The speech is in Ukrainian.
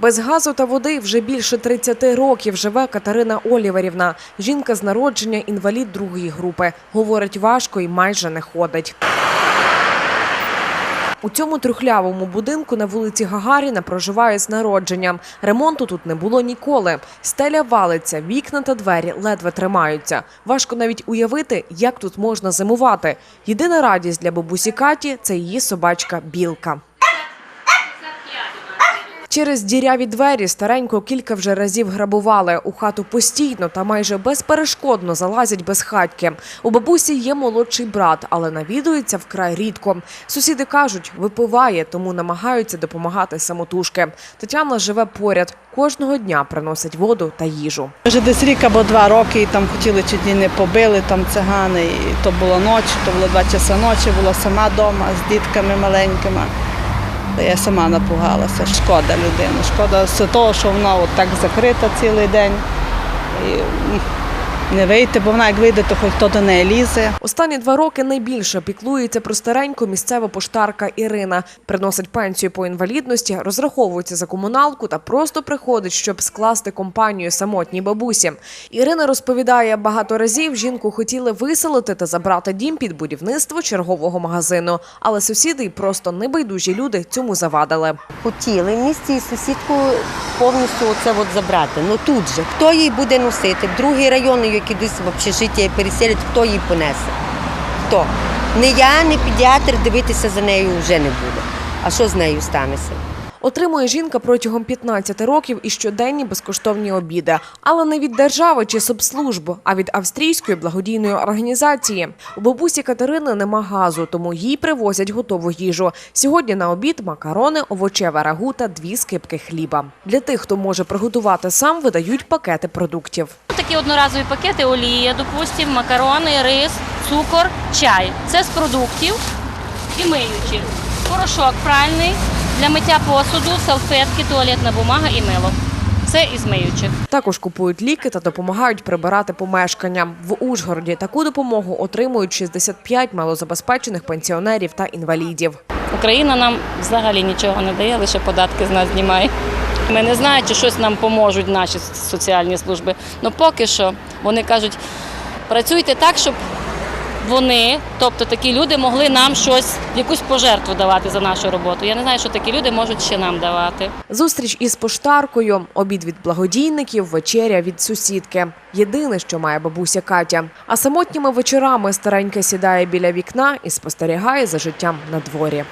Без газу та води вже більше 30 років живе Катерина Оліверівна. Жінка з народження інвалід другої групи. Говорить важко і майже не ходить. У цьому трюхлявому будинку на вулиці Гагаріна проживає з народженням. Ремонту тут не було ніколи. Стеля валиться, вікна та двері ледве тримаються. Важко навіть уявити, як тут можна зимувати. Єдина радість для бабусі Каті це її собачка Білка. Через діряві двері старенько кілька вже разів грабували. У хату постійно та майже безперешкодно залазять безхатьки. У бабусі є молодший брат, але навідується вкрай рідко. Сусіди кажуть, випиває, тому намагаються допомагати самотужки. Тетяна живе поряд. Кожного дня приносить воду та їжу. Вже десь рік або два роки і там хотіли чуть ли не побили там цигани. І то було ночі, то було два часа ночі, була сама вдома з дітками маленькими. Я сама напугалася. Шкода людини. Шкода з того, що вона от так закрита цілий день. І не вийти, бо вона як вийде, то хоч хто до неї лізе. Останні два роки найбільше піклується про стареньку місцева поштарка Ірина. Приносить пенсію по інвалідності, розраховується за комуналку та просто приходить, щоб скласти компанію самотній бабусі. Ірина розповідає, багато разів жінку хотіли виселити та забрати дім під будівництво чергового магазину. Але сусіди й просто небайдужі люди цьому завадили. хотіли в місті і сусідку повністю оце от забрати. Ну тут же, хто її буде носити? Другий район, як ідуть в общежиття і переселять, хто її понесе? Хто? Не я, не педіатр, дивитися за нею вже не буде. А що з нею станеться? Отримує жінка протягом 15 років і щоденні безкоштовні обіди, але не від держави чи соцслужб, а від австрійської благодійної організації. У бабусі Катерини нема газу, тому їй привозять готову їжу. Сьогодні на обід макарони, овочеве рагу та дві скипки хліба. Для тих, хто може приготувати сам, видають пакети продуктів. Такі одноразові пакети олія, допустим, макарони, рис, цукор, чай. Це з продуктів і миючі. Порошок пральний для миття посуду, салфетки, туалетна бумага і мило. Це із миючих. Також купують ліки та допомагають прибирати помешкання. В Ужгороді таку допомогу отримують 65 малозабезпечених пенсіонерів та інвалідів. Україна нам взагалі нічого не дає, лише податки з нас знімає. Ми не знаємо, чи щось нам поможуть наші соціальні служби. Ну поки що вони кажуть, працюйте так, щоб вони, тобто такі люди, могли нам щось, якусь пожертву давати за нашу роботу. Я не знаю, що такі люди можуть ще нам давати. Зустріч із поштаркою, обід від благодійників, вечеря від сусідки. Єдине, що має бабуся Катя. А самотніми вечорами старенька сідає біля вікна і спостерігає за життям на дворі.